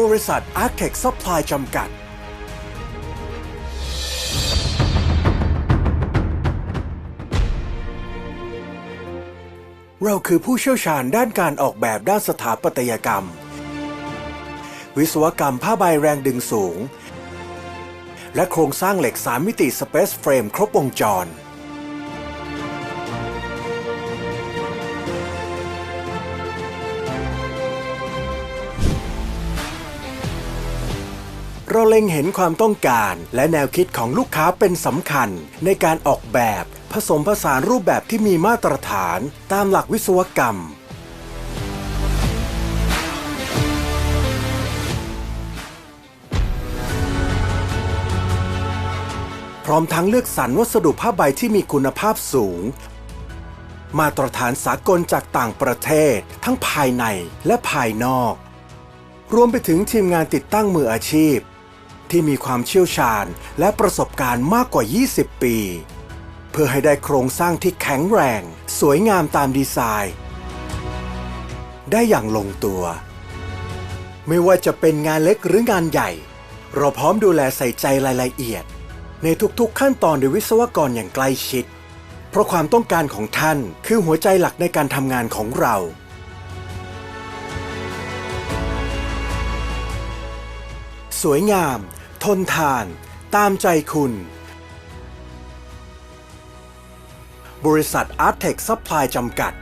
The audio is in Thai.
บริษัท Arctech Supply จำกัด เราคือผู้เชี่ยวชาญด้านการออกแบบด้านสถาปัตยกรรม วิศวกรรมผ้าใบแรงดึงสูง และโครงสร้างเหล็ก 3 มิติ Space Frame ครบวงจร เราเล็งเห็นความต้องการ และแนวคิดของลูกค้าเป็นสำคัญ ในการออกแบบ ผสมผสานรูปแบบที่มีมาตรฐาน ตามหลักวิศวกรรม พร้อมทั้งเลือกสรรวัสดุผ้าใบที่มีคุณภาพสูง มาตรฐานสากลจากต่างประเทศ ทั้งภายในและภายนอกรวมไปถึงทีมงานติดตั้งมืออาชีพ ที่มีความเชี่ยวชาญและประสบการณ์มากกว่า 20 ปี เพื่อให้ได้โครงสร้างที่แข็งแรง สวยงามตามดีไซน์ ได้อย่างลงตัว ไม่ว่าจะเป็นงานเล็กหรืองานใหญ่ เราพร้อมดูแลใส่ใจรายละเอียด ในทุกๆขั้นตอนโดยวิศวกรอย่างใกล้ชิด เพราะความต้องการของท่านคือหัวใจหลักในการทำงานของเราสวยงาม ทนทาน ตามใจคุณ บริษัทอาร์เทคซัพพลายจำกัด